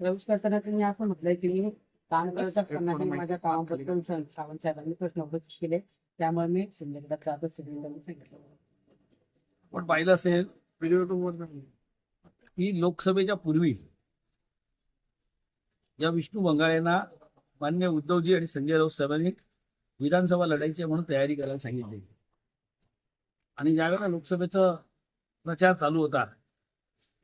प्रवेश करताना त्यांनी असं म्हटलंय की मी काम करत असताना माझ्या कामाबद्दल सावंत साहेबांनी प्रश्न उपस्थित केले. त्यामुळे मी शिंदेगडात जात असतो त्यांनी सांगितलं. पण पाहिलं असेल की लोकसभेच्या पूर्वी या विष्णू बंगाळ्यांना मान्य उद्धवजी आणि संजय राऊत साहेबांनी विधानसभा लढायची म्हणून तयारी करायला सांगितली. आणि ज्यावेळेला लोकसभेचा प्रचार चालू होता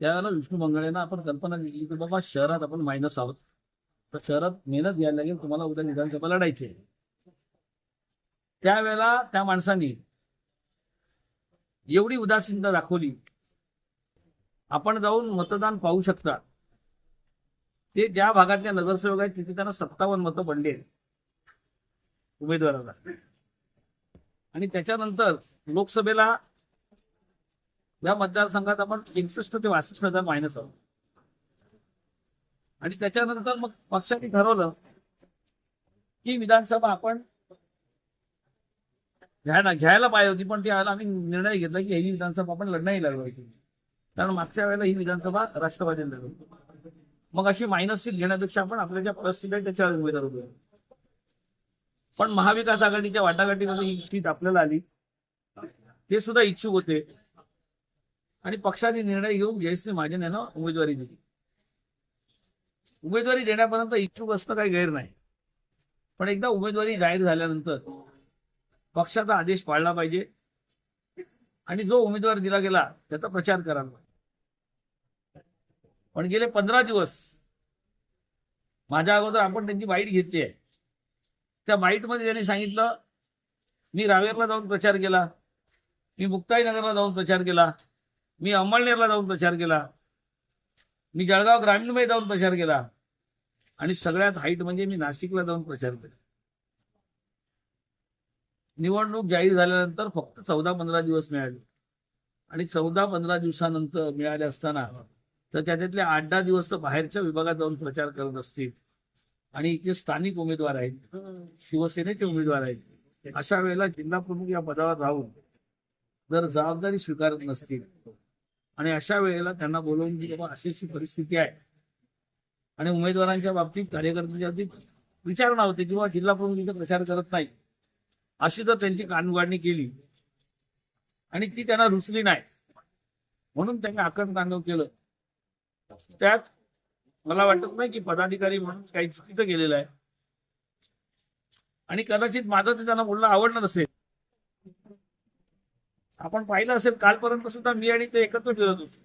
त्यावेळेला विष्णू मंगळेना आपण कल्पना दिली की बाबा शहरात आपण मायनस आहोत. तर शहरात मेहनत घ्यायला लागेल तुम्हाला उद्या विधानसभा लढायची आहे. त्यावेळेला त्या माणसांनी एवढी उदासीनता दाखवली. आपण जाऊन मतदान पाहू शकता. ते ज्या भागातल्या नगरसेवक आहेत तिथे त्यांना सत्तावन्न मतं पडली उमेदवाराला. आणि त्याच्यानंतर लोकसभेला या मतदारसंघात आपण एकसष्ट ते बासष्ट हजार मायनस आहोत. आणि त्याच्यानंतर मग पक्षाने ठरवलं की विधानसभा आपण घ्यायला घ्यायला पाहिजे होती पण त्यावेळेला आम्ही निर्णय घेतला की ही विधानसभा आपण लढण्याही लढवायची कारण मागच्या वेळेला ही विधानसभा राष्ट्रवादीने लढवली मग अशी मायनस सीट घेण्यापेक्षा आपण आपल्या ज्या परिस्थिती आहे त्याच्यावर उमेदवार होतो पण महाविकास आघाडीच्या वाटाघाटीमध्ये ही सीट आपल्याला आली. ते सुद्धा इच्छुक होते. आणि पक्षाने निर्णय घेऊन जयश्री महाजन यांना उमेदवारी दिली. उमेदवारी देण्यापर्यंत इच्छुक असणं काही गैर नाही. पण एकदा उमेदवारी जाहीर झाल्यानंतर पक्षाचा आदेश पाळला पाहिजे आणि जो उमेदवार दिला गेला त्याचा प्रचार करायला पाहिजे. पण गेले पंधरा दिवस माझ्या अगोदर आपण त्यांची बाईट घेतली आहे. त्या बाईटमध्ये त्यांनी सांगितलं मी रावेरला जाऊन प्रचार केला मी मुक्ताईनगरला जाऊन प्रचार केला मी अंमळनेरला जाऊन प्रचार केला. मी जळगाव ग्रामीणमध्ये जाऊन प्रचार केला. आणि सगळ्यात हाईट म्हणजे मी नाशिकला जाऊन प्रचार केला. निवडणूक जाहीर झाल्यानंतर फक्त चौदा पंधरा दिवस मिळाले. आणि चौदा पंधरा दिवसानंतर मिळाले असताना तर त्याच्यातले आठ दहा दिवस तर बाहेरच्या विभागात जाऊन प्रचार करत असतील. आणि इथे स्थानिक उमेदवार आहेत. शिवसेनेचे उमेदवार आहेत. अशा वेळेला जिल्हा प्रमुख या पदावर राहून जर जबाबदारी स्वीकारत नसतील आणि अशा वेळेला त्यांना बोलवून की बाबा अशी अशी परिस्थिती आहे. आणि उमेदवारांच्या बाबतीत कार्यकर्त्यांच्या बाबतीत विचारणा होते किंवा जिल्हा प्रमुख इथे प्रचार करत नाही. अशी जर त्यांची कानवाडणी केली. आणि ती त्यांना रुचली नाही. म्हणून त्यांनी आकरण तांडव केलं. त्यात मला वाटत नाही की पदाधिकारी म्हणून काही चुकीचं केलेलं आहे. आणि कदाचित माझं ते त्यांना बोलणं आवडलं नसेल. आपण पाहिलं असेल कालपर्यंत सुद्धा मी आणि ते एकत्र फिरत होतो.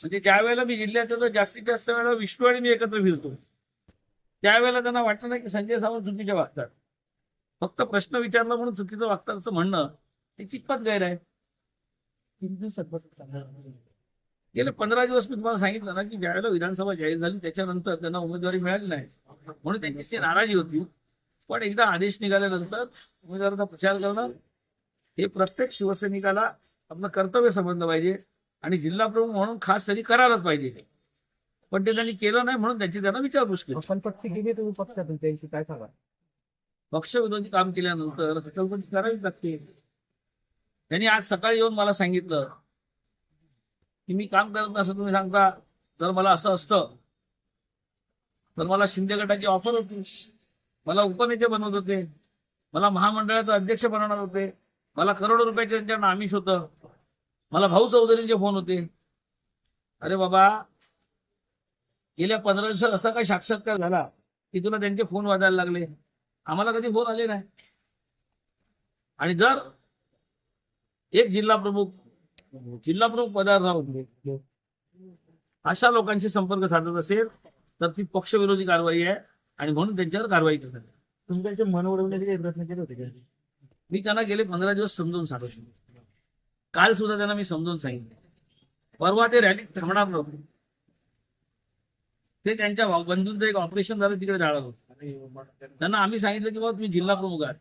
म्हणजे ज्या वेळेला मी जिल्ह्यात होतो जास्तीत जास्त वेळेला विष्णू आणि मी एकत्र फिरतो. त्यावेळेला त्यांना वाटलं नाही की संजय सावंत चुकीच्या वागतात. फक्त प्रश्न विचारला म्हणून चुकीचं वागतात असं म्हणणं हे कितपत गैर आहे? गेले पंधरा दिवस मी तुम्हाला सांगितलं ना की ज्यावेळेला विधानसभा जाहीर झाली त्याच्यानंतर त्यांना उमेदवारी मिळाली नाही. म्हणून त्यांची ती नाराजी होती. पण एकदा आदेश निघाल्यानंतर उमेदवाराचा प्रचार करणं हे प्रत्येक शिवसैनिकाला आपलं कर्तव्य समजलं पाहिजे आणि जिल्हा प्रमुख म्हणून खास त्यांनी करायलाच पाहिजे. पण ते त्यांनी केलं नाही म्हणून त्याची त्यांना विचारपूस केली. पण पक्ष गेली तुम्ही पक्षातून त्यांची काय सांगा? पक्षविरोधी काम केल्यानंतर चौकशी करावीच लागते. त्यांनी आज सकाळी येऊन मला सांगितलं की मी काम करत असं तुम्ही सांगता जर मला असं असतं. तर मला शिंदे गटाची ऑफर होती. मला उपनेते बनवत होते. मला महामंडळाचा अध्यक्ष बनवणार होते. मला करोडो रुपयाचे त्यांच्याकडनं आमिष होतं. मला भाऊ चौधरींचे फोन होते. अरे बाबा गेल्या पंधरा दिवसात असा काय साक्षात्कार झाला की तुला त्यांचे फोन वाजायला लागले. आम्हाला कधी फोन आले नाही. आणि जर एक जिल्हा प्रमुख जिल्हा प्रमुख पदावर राहून अशा लोकांशी संपर्क साधत असेल तर ती पक्षविरोधी कारवाई आहे आणि म्हणून त्यांच्यावर कारवाई करतात तुम्ही त्यांचे मन उडवण्याचे प्रयत्न केले होते का? मी त्यांना गेले पंधरा दिवस समजून सांगितलं काल सुद्धा त्यांना मी समजून सांगितलं. परवा ते रॅलीत थांबणार नव्हते. ते त्यांच्या बंधूंचं एक ऑपरेशन झालं तिकडे जाळत होतं. त्यांना आम्ही सांगितलं की बाबा तुम्ही जिल्हा प्रमुख आहात.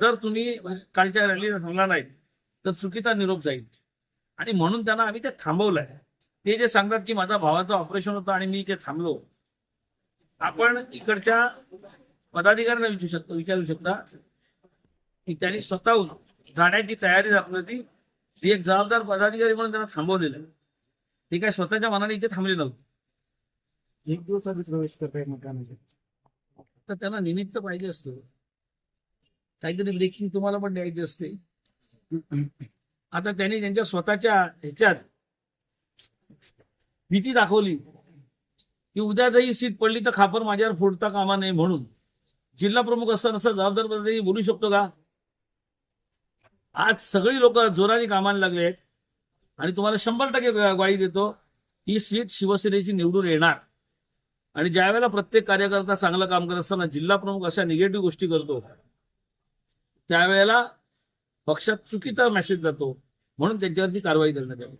जर तुम्ही कालच्या रॅलीला थांबला नाही तर चुकीचा निरोप जाईल. आणि म्हणून त्यांना आम्ही ते थांबवलंय ते जे सांगतात की माझा भावाचं ऑपरेशन होतं आणि मी ते थांबलो. आपण इकडच्या पदाधिकाऱ्यांना विचारू शकतो विचारू शकता. की त्यांनी स्वतःहून जाण्याची तयारी दाखवली होती. ती एक जबाबदार पदाधिकारी म्हणून त्यांना थांबवलेलं आहे. ते काय स्वतःच्या मनाने इथे थांबले नव्हते. एक दिवस आधी प्रवेश करताय मतदानाचे तर त्यांना निमित्त पाहिजे असतं. काहीतरी ब्रेकिंग तुम्हाला पण द्यायची असते. आता त्यांनी त्यांच्या स्वतःच्या ह्याच्यात भीती दाखवली. की उद्या जरी सीट पडली तर खापर माझ्यावर फोडता कामा नये म्हणून. जिल्हा प्रमुख असताना असं जबाबदार पदाधिकारी बोलू शकतो का? आज सगळी लोक जोराने कामाला लागले आहेत आणि तुम्हाला शंभर टक्के ग्वाही देतो ही सीट शिवसेनेची निवडून येणार. आणि ज्या वेळेला प्रत्येक कार्यकर्ता चांगलं काम करत असताना जिल्हा प्रमुख अशा निगेटिव्ह गोष्टी करतो त्यावेळेला पक्षात चुकीचा मेसेज जातो म्हणून त्यांच्यावरती कारवाई करण्यात यावी.